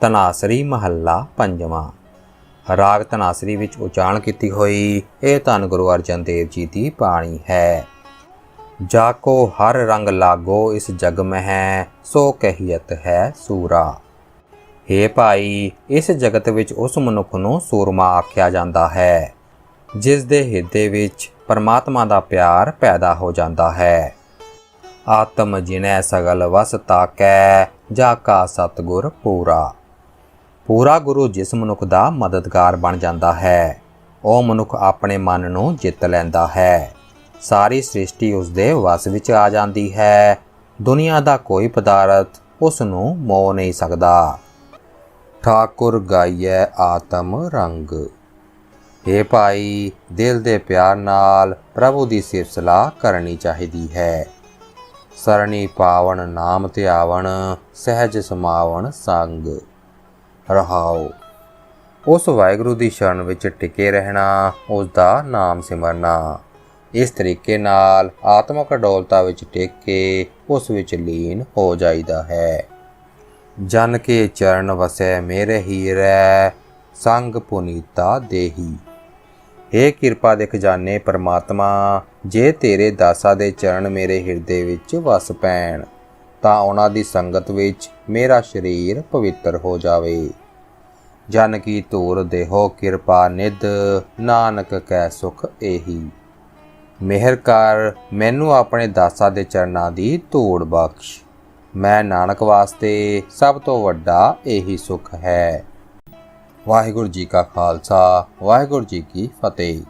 ਤਨਾਸਰੀ ਮਹੱਲਾ ਪੰਜਵਾਂ। ਰਾਗ ਤਨਾਸਰੀ ਵਿੱਚ ਉਚਾਰਨ ਕੀਤੀ ਹੋਈ, ਇਹ ਧੰਨ ਗੁਰੂ ਅਰਜਨ ਦੇਵ ਜੀ ਦੀ ਬਾਣੀ ਹੈ। ਜਾ ਕੋ ਹਰ ਰੰਗ ਲਾਗੋ ਇਸ ਜਗ ਮਹਿ, ਸੋ ਕਹੀਅਤ ਹੈ ਸੂਰਾ। ਹੇ ਭਾਈ, ਇਸ ਜਗਤ ਵਿੱਚ ਉਸ ਮਨੁੱਖ ਨੂੰ ਸੂਰਮਾ ਆਖਿਆ ਜਾਂਦਾ ਹੈ, ਜਿਸ ਦੇ ਹਿਰਦੇ ਵਿੱਚ ਪਰਮਾਤਮਾ ਦਾ ਪਿਆਰ ਪੈਦਾ ਹੋ ਜਾਂਦਾ ਹੈ। ਆਤਮ ਜਿਨੈ ਸਗਲ ਵਸ ਤਾਕੈ, ਜਾ ਕਾ ਸਤਗੁਰ ਪੂਰਾ। ਪੂਰਾ ਗੁਰੂ ਜਿਸ ਮਨੁੱਖ ਦਾ ਮਦਦਗਾਰ ਬਣ ਜਾਂਦਾ ਹੈ, ਉਹ ਮਨੁੱਖ ਆਪਣੇ ਮਨ ਨੂੰ ਜਿੱਤ ਲੈਂਦਾ ਹੈ। ਸਾਰੀ ਸ੍ਰਿਸ਼ਟੀ ਉਸ ਦੇ ਵਸ ਵਿੱਚ ਆ ਜਾਂਦੀ ਹੈ। ਦੁਨੀਆ ਦਾ ਕੋਈ ਪਦਾਰਥ ਉਸ ਨੂੰ ਮੋਹ ਨਹੀਂ ਸਕਦਾ। ਠਾਕੁਰ ਗਾਈਐ ਆਤਮ ਰੰਗ। ਇਹ ਭਾਈ, ਦਿਲ ਦੇ ਪਿਆਰ ਨਾਲ ਪ੍ਰਭੂ ਦੀ ਸਿਫਤ ਕਰਨੀ ਚਾਹੀਦੀ ਹੈ। ਸਰਣੀ ਪਾਵਨ ਨਾਮ ਧਿਆਵਣ, ਸਹਿਜ ਸਮਾਵਣ ਸੰਗ। ਰਹਾਓ। ਉਸ ਵਾਹਿਗੁਰੂ ਦੀ ਸ਼ਰਨ ਵਿੱਚ ਟਿਕੇ ਰਹਿਣਾ, ਉਸ ਦਾ ਨਾਮ ਸਿਮਰਨਾ। ਇਸ ਤਰੀਕੇ ਨਾਲ ਆਤਮਕ ਅਡੋਲਤਾ ਵਿੱਚ ਟਿਕ ਕੇ ਉਸ ਵਿੱਚ ਲੀਨ ਹੋ ਜਾਈਦਾ ਹੈ। ਜਨ ਕੇ ਚਰਨ ਵਸੈ ਮੇਰੇ ਹੀਰੈ, ਸੰਗ ਪੁਨੀਤਾ ਦੇਹੀ। ਏ ਕਿਰਪਾ ਦੇ ਖਜ਼ਾਨੇ ਪਰਮਾਤਮਾ, ਜੇ ਤੇਰੇ ਦਾਸਾਂ ਦੇ ਚਰਨ ਮੇਰੇ ਹਿਰਦੇ ਵਿੱਚ ਵਸ ਪੈਣ। ਤਾਂ ਉਹਨਾਂ ਦੀ ਸੰਗਤ ਵਿੱਚ ਮੇਰਾ ਸਰੀਰ ਪਵਿੱਤਰ ਹੋ ਜਾਵੇ। ਜਨ ਕੀ ਧੂਰ ਦੇਹੋ ਕਿਰਪਾ ਨਿਧ, ਨਾਨਕ ਕੈ ਸੁਖ ਇਹੀ ਮਿਹਰ ਕਰ, ਮੈਨੂੰ ਆਪਣੇ ਦਾਸਾਂ ਦੇ ਚਰਨਾਂ ਦੀ ਧੂੜ ਬਖਸ਼। ਮੈਂ ਨਾਨਕ ਵਾਸਤੇ ਸਭ ਤੋਂ ਵੱਡਾ ਇਹੀ ਸੁਖ ਹੈ। ਵਾਹਿਗੁਰੂ ਜੀ ਕਾ ਖਾਲਸਾ, ਵਾਹਿਗੁਰੂ ਜੀ ਕੀ ਫਤਿਹ।